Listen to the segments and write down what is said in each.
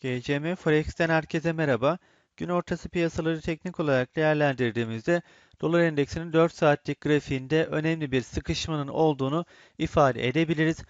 GCM Forex'ten herkese merhaba. Gün ortası piyasaları teknik olarak değerlendirdiğimizde dolar endeksinin 4 saatlik grafiğinde önemli bir sıkışmanın olduğunu ifade edebiliriz.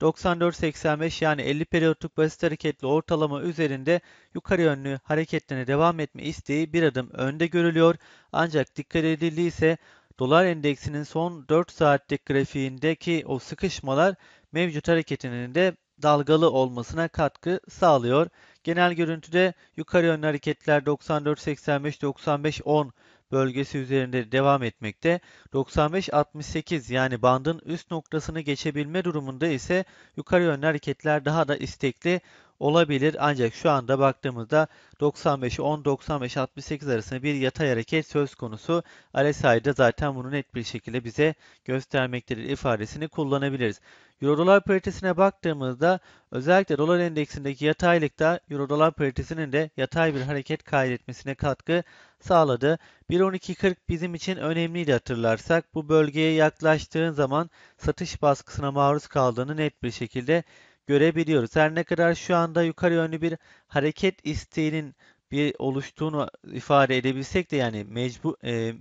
94.85 yani 50 periyotluk basit hareketli ortalama üzerinde yukarı yönlü hareketlerine devam etme isteği bir adım önde görülüyor. Ancak dikkat edildiyse dolar endeksinin son 4 saatlik grafiğindeki o sıkışmalar mevcut hareketinin de dalgalı olmasına katkı sağlıyor. Genel görüntüde yukarı yönlü hareketler 94-85-95-10 bölgesi üzerinde devam etmekte. 95-68 yani bandın üst noktasını geçebilme durumunda ise yukarı yönlü hareketler daha da istekli olabilir. Ancak şu anda baktığımızda 95-10-95-68 arasında bir yatay hareket söz konusu. RSI'de zaten bunu net bir şekilde bize göstermektedir ifadesini kullanabiliriz. Euro-dolar paritesine baktığımızda özellikle dolar endeksindeki yataylıkta Euro-dolar paritesinin de yatay bir hareket kaydetmesine katkı sağladı. 1.12.40 bizim için önemliydi hatırlarsak. Bu bölgeye yaklaştığın zaman satış baskısına maruz kaldığını net bir şekilde görebiliyoruz. Her ne kadar şu anda yukarı yönlü bir hareket isteğinin bir oluştuğunu ifade edebilsek de yani mecbur e,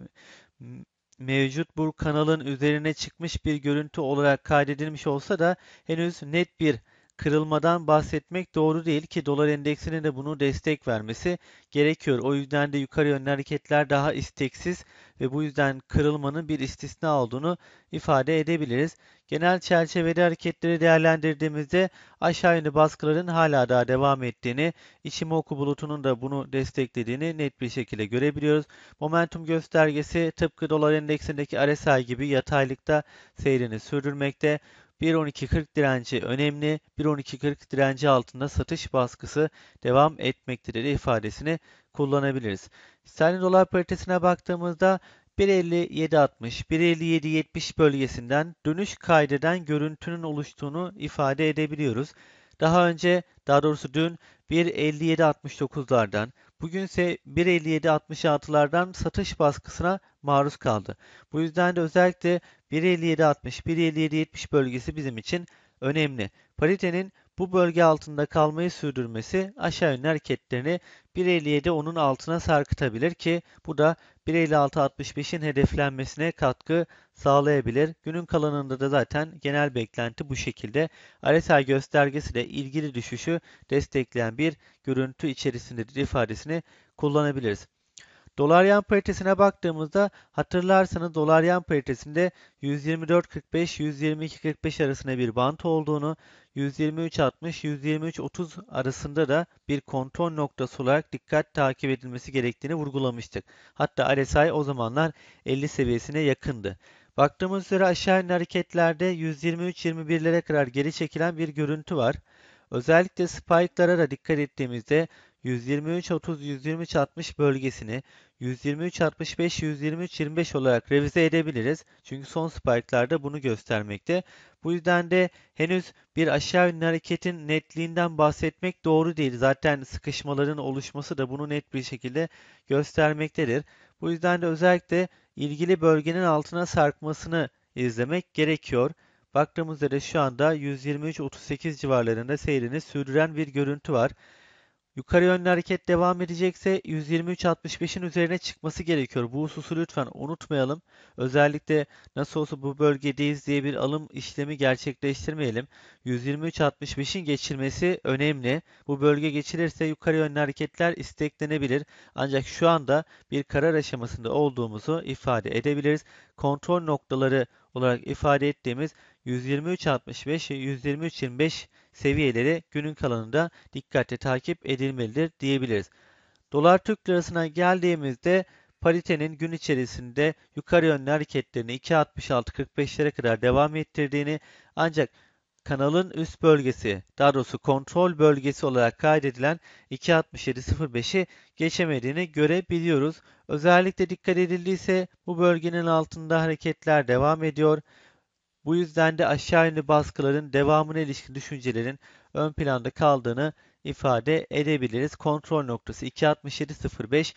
mevcut bu kanalın üzerine çıkmış bir görüntü olarak kaydedilmiş olsa da henüz net bir kırılmadan bahsetmek doğru değil ki dolar endeksinin de bunu destek vermesi gerekiyor. O yüzden de yukarı yönlü hareketler daha isteksiz ve bu yüzden kırılmanın bir istisna olduğunu ifade edebiliriz. Genel çerçevede hareketleri değerlendirdiğimizde aşağı yönlü baskıların hala daha devam ettiğini, Ichimoku bulutunun da bunu desteklediğini net bir şekilde görebiliyoruz. Momentum göstergesi tıpkı dolar endeksindeki RSI gibi yataylıkta seyrini sürdürmekte. 1.12.40 direnci önemli. 1.12.40 direnci altında satış baskısı devam etmektedir ifadesini kullanabiliriz. Sterlin dolar paritesine baktığımızda 1.57.60, 1.57.70 bölgesinden dönüş kaydeden görüntünün oluştuğunu ifade edebiliyoruz. Daha önce, daha doğrusu dün 1.57.69'lardan, bugünse 1.57.66'lardan satış baskısına maruz kaldı. Bu yüzden de özellikle 1.57.60, 1.57.70 bölgesi bizim için önemli. Paritenin bu bölge altında kalmayı sürdürmesi aşağı yönlü hareketlerini 1.57 onun altına sarkıtabilir ki bu da 1.56.65'in hedeflenmesine katkı sağlayabilir. Günün kalanında da zaten genel beklenti bu şekilde. RSI göstergesi de ilgili düşüşü destekleyen bir görüntü içerisindedir ifadesini kullanabiliriz. Dolar yan paritesine baktığımızda hatırlarsanız dolar yan paritesinde 124.45-122.45 arasında bir bant olduğunu, 123.60-123.30 arasında da bir kontrol noktası olarak dikkat takip edilmesi gerektiğini vurgulamıştık. Hatta RSI o zamanlar 50 seviyesine yakındı. Baktığımız üzere aşağı yönlü hareketlerde 123-21'lere kadar geri çekilen bir görüntü var. Özellikle spike'lara da dikkat ettiğimizde 123-30-123-60 bölgesini 123-65-123-25 olarak revize edebiliriz. Çünkü son spike'larda bunu göstermekte. Bu yüzden de henüz bir aşağı yönlü hareketin netliğinden bahsetmek doğru değil. Zaten sıkışmaların oluşması da bunu net bir şekilde göstermektedir. Bu yüzden de özellikle ilgili bölgenin altına sarkmasını izlemek gerekiyor. Baktığımızda da şu anda 123-38 civarlarında seyrini sürdüren bir görüntü var. Yukarı yönlü hareket devam edecekse 123.65'in üzerine çıkması gerekiyor. Bu hususu lütfen unutmayalım. Özellikle nasıl olsa bu bölgedeyiz diye bir alım işlemi gerçekleştirmeyelim. 123.65'in geçilmesi önemli. Bu bölge geçilirse yukarı yönlü hareketler isteklenebilir. Ancak şu anda bir karar aşamasında olduğumuzu ifade edebiliriz. Kontrol noktaları olarak ifade ettiğimiz 123.65 ve 123.25 seviyeleri günün kalanında dikkatle takip edilmelidir diyebiliriz. Dolar Türk Lirası'na geldiğimizde paritenin gün içerisinde yukarı yönlü hareketlerini 2.66-45'lere kadar devam ettirdiğini ancak kanalın üst bölgesi, daha doğrusu kontrol bölgesi olarak kaydedilen 2.67.05'i geçemediğini görebiliyoruz. Özellikle dikkat edildiyse bu bölgenin altında hareketler devam ediyor. Bu yüzden de aşağı yönlü baskıların devamına ilişkin düşüncelerin ön planda kaldığını ifade edebiliriz. Kontrol noktası 2.67.05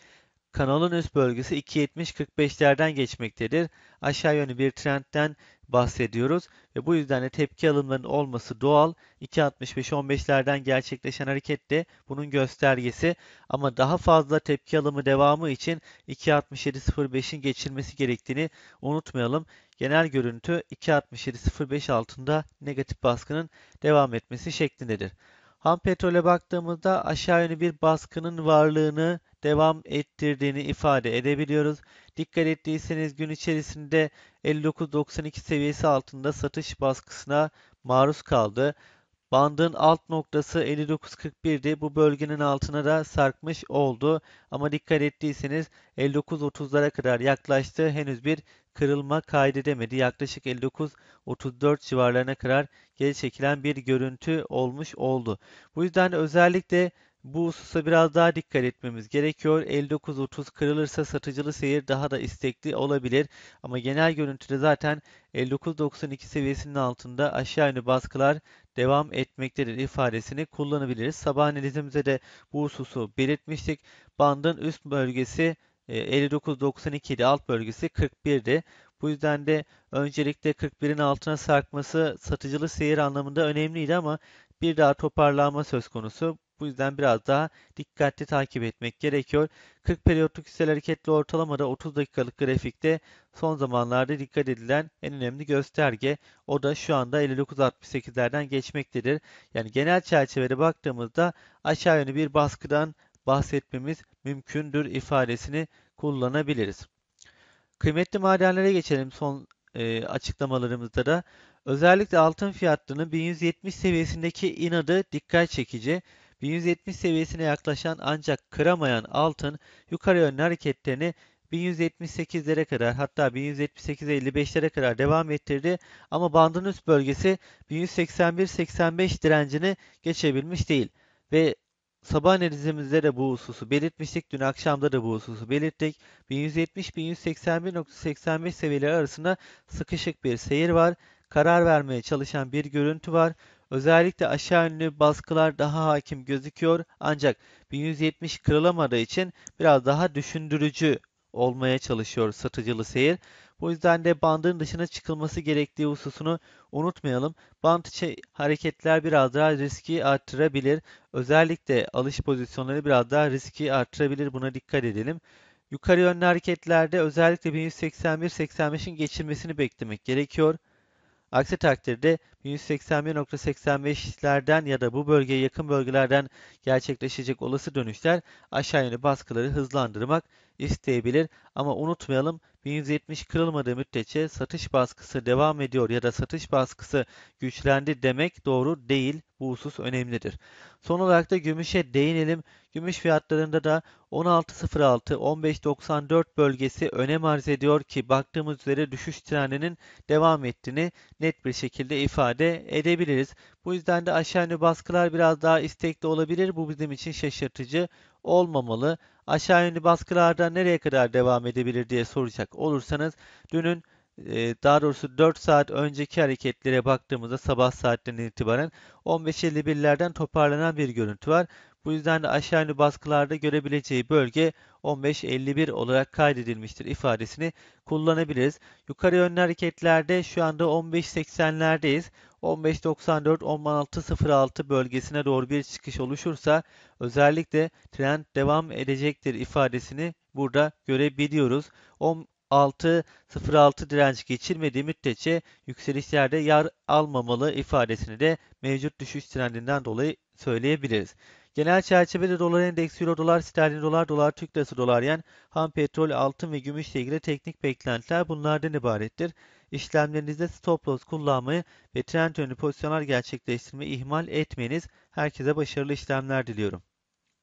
kanalın üst bölgesi 2.70.45'lerden geçmektedir. Aşağı yönlü bir trendten bahsediyoruz ve bu yüzden de tepki alımlarının olması doğal. 2.65-15'lerden gerçekleşen hareket de bunun göstergesi ama daha fazla tepki alımı devamı için 2.67-05'in geçilmesi gerektiğini unutmayalım. Genel görüntü 2.67-05 altında negatif baskının devam etmesi şeklindedir. Ham petrole baktığımızda aşağı yönlü bir baskının varlığını devam ettirdiğini ifade edebiliyoruz. Dikkat ettiyseniz gün içerisinde 59.92 seviyesi altında satış baskısına maruz kaldı. Bandın alt noktası 59.41'di. Bu bölgenin altına da sarkmış oldu. Ama dikkat ettiyseniz 59.30'lara kadar yaklaştı. Henüz bir kırılma kaydedemedi. Yaklaşık 59-34 civarlarına kadar geri çekilen bir görüntü olmuş oldu. Bu yüzden özellikle bu hususa biraz daha dikkat etmemiz gerekiyor. 59-30 kırılırsa satıcılı seyir daha da istekli olabilir. Ama genel görüntüde zaten 59-92 seviyesinin altında aşağı yönlü baskılar devam etmektedir ifadesini kullanabiliriz. Sabah analizimizde de bu hususu belirtmiştik. Bandın üst bölgesi 59-92 idi, alt bölgesi 41'di. Bu yüzden de öncelikle 41'in altına sarkması satıcılı seyir anlamında önemliydi ama bir daha toparlanma söz konusu. Bu yüzden biraz daha dikkatli takip etmek gerekiyor. 40 periyotluk hissel hareketli ortalamada 30 dakikalık grafikte son zamanlarda dikkat edilen en önemli gösterge. O da şu anda 59.68'lerden geçmektedir. Yani genel çerçevede baktığımızda aşağı yönlü bir baskıdan bahsetmemiz mümkündür ifadesini kullanabiliriz. Kıymetli madenlere geçelim son e, açıklamalarımızda da. Özellikle altın fiyatlarının 1170 seviyesindeki inadı dikkat çekici. 1170 seviyesine yaklaşan ancak kıramayan altın yukarı yönlü hareketlerini 1178'lere kadar hatta 1178-55'lere kadar devam ettirdi ama bandın üst bölgesi 1181-85 direncini geçebilmiş değil ve Sabah analizimizde de bu hususu belirtmiştik. Dün akşamda da bu hususu belirttik. 1170-1181.85 seviyeleri arasında sıkışık bir seyir var. Karar vermeye çalışan bir görüntü var. Özellikle aşağı yönlü baskılar daha hakim gözüküyor. Ancak 1170 kırılamadığı için biraz daha düşündürücü olmaya çalışıyor satıcılı seyir. Bu yüzden de bandın dışına çıkılması gerektiği hususunu unutmayalım. Band içi hareketler biraz daha riski arttırabilir. Özellikle alış pozisyonları biraz daha riski arttırabilir. Buna dikkat edelim. Yukarı yönlü hareketlerde özellikle 1181-85'in geçilmesini beklemek gerekiyor. Aksi takdirde 1181.85'lerden ya da bu bölgeye yakın bölgelerden gerçekleşecek olası dönüşler aşağı yönlü baskıları hızlandırmak isteyebilir. Ama unutmayalım 1170 kırılmadığı müddetçe satış baskısı devam ediyor ya da satış baskısı güçlendi demek doğru değil. Bu husus önemlidir. Son olarak da gümüşe değinelim. Gümüş fiyatlarında da 16.06-15.94 bölgesi önem arz ediyor ki baktığımız üzere düşüş trendinin devam ettiğini net bir şekilde ifade edebiliriz. Bu yüzden de aşağı yönlü baskılar biraz daha istekli olabilir. Bu bizim için şaşırtıcı olmamalı. Aşağı yönlü baskılarda nereye kadar devam edebilir diye soracak olursanız dünün e, daha doğrusu 4 saat önceki hareketlere baktığımızda sabah saatlerinden itibaren 15.51'lerden toparlanan bir görüntü var. Bu yüzden de aşağı yönlü baskılarda görebileceği bölge 15.51 olarak kaydedilmiştir ifadesini kullanabiliriz. Yukarı yönlü hareketlerde şu anda 15.80'lerdeyiz. 15.94-16.06 bölgesine doğru bir çıkış oluşursa özellikle trend devam edecektir ifadesini burada görebiliyoruz. 6.06 direnç geçilmediği müddetçe yükselişlerde yer almamalı ifadesini de mevcut düşüş trendinden dolayı söyleyebiliriz. Genel çerçevede dolar endeksi, euro dolar, sterlin dolar, dolar, Türk lirası, dolar yen, ham petrol, altın ve gümüşle ilgili teknik beklentiler bunlardan ibarettir. İşlemlerinizde stop loss kullanmayı ve trend yönlü pozisyonlar gerçekleştirmeyi ihmal etmeyiniz. Herkese başarılı işlemler diliyorum.